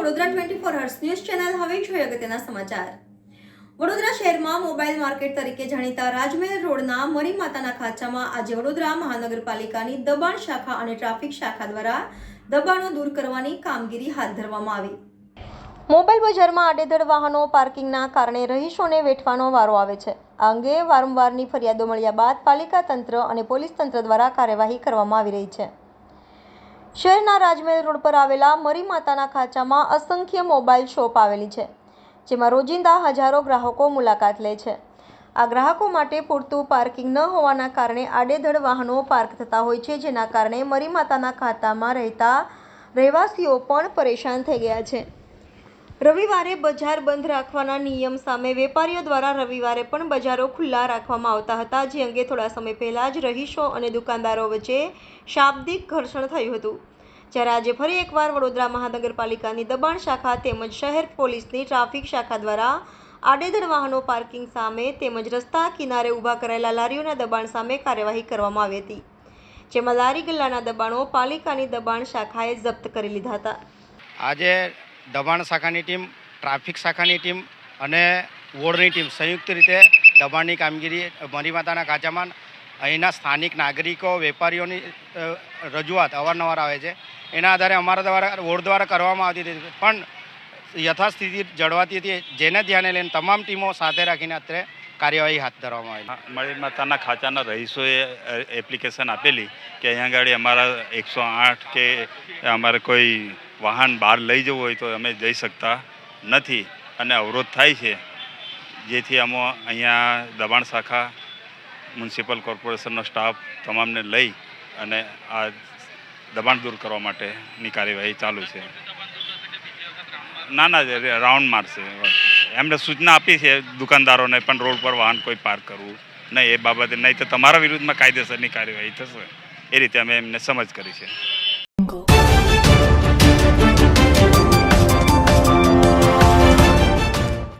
હર્ષ news channel હવે જોઈએ અગત્યના સમાચાર. વડોદરા શહેરમાં મોબાઈલ માર્કેટ તરીકે જાણીતા રાજમહેલ રોડના મરી માતાના ખાંચામાં આજે વડોદરા મહાનગરપાલિકાની દબાણ શાખા અને ટ્રાફિક શાખા દ્વારા દબાણો દૂર કરવાની કામગીરી હાથ ધરવામાં આવી. મોબાઈલ બજારમાં આડેધડ વાહનો પાર્કિંગના કારણે રહીશોને વેઠવાનો વારો આવે છે. આ અંગે વારંવારની ફરિયાદો મળ્યા બાદ પાલિકા તંત્ર અને પોલીસ તંત્ર દ્વારા કાર્યવાહી કરવામાં આવી રહી છે. શહેરના રાજમહેલ રોડ પર આવેલા મરી માતાના ખાંચામાં અસંખ્ય મોબાઈલ શોપ આવેલી છે, જેમાં રોજિંદા હજારો ગ્રાહકો મુલાકાત લે છે. આ ગ્રાહકો માટે પૂરતું પાર્કિંગ ન હોવાના કારણે આડેધડ વાહનો પાર્ક થતા હોય છે, જેના કારણે મરી માતાના ખાતામાં રહેતા રહેવાસીઓ પણ પરેશાન થઈ ગયા છે. રવિવારે બજાર બંધ રાખવાના નિયમ સામે વેપારીઓ દ્વારા રવિવારે પણ બજારો ખુલ્લા રાખવામાં આવતા હતા. જે અંગે થોડા સમય પહેલાં જ રહીશો અને દુકાનદારો વચ્ચે શાબ્દિક ઘર્ષણ થયું હતું. જ્યારે આજે ફરી એકવાર વડોદરા મહાનગરપાલિકાની દબાણ શાખા તેમજ શહેર પોલીસની ટ્રાફિક શાખા દ્વારા આડેધડ વાહનો પાર્કિંગ સામે તેમજ રસ્તા કિનારે ઊભા કરાયેલા લારીઓના દબાણ સામે કાર્યવાહી કરવામાં આવી હતી. જેમાં લારી ગલ્લાના દબાણો પાલિકાની દબાણ શાખાએ જપ્ત કરી લીધા હતા. આજે દબાણ શાખાની ટીમ, ટ્રાફિક શાખાની ટીમ અને વોર્ડની ટીમ સંયુક્ત રીતે દબાણની કામગીરી મરી માતાના કાચામાં અહીંના સ્થાનિક નાગરિકો, વેપારીઓની રજૂઆત અવારનવાર આવે છે. એના આધારે અમારા દ્વારા, વોર્ડ દ્વારા કરવામાં આવતી હતી. પણ યથાસ્થિતિ જળવાતી હતી જેને ધ્યાને લઈને તમામ ટીમો સાથે રાખીને અત્યારે કાર્યવાહી હાથ ધરવામાં આવી. મળી માતાના ખાતાના રહીશોએ એપ્લિકેશન આપેલી કે અહીંયા આગળ અમારા એકસો આઠ કે અમારે કોઈ વાહન બહાર લઈ જવું હોય તો અમે જઈ શકતા નથી અને અવરોધ થાય છે. જેથી અમે અહીંયા દબાણ શાખા, મ્યુનિસિપલ કોર્પોરેશનનો સ્ટાફ તમામને લઈ અને આ દબાણ દૂર કરવા માટેની કાર્યવાહી ચાલુ છે. ના ના રાઉન્ડ મારશે. એમને સૂચના આપી છે દુકાનદારોને પણ રોડ પર વાહન કોઈ પાર્ક કરવું નહીં, એ બાબતે નહીં તો તમારા વિરુદ્ધમાં કાયદેસરની કાર્યવાહી થશે. એ રીતે અમે એમને સમજ કરી છે.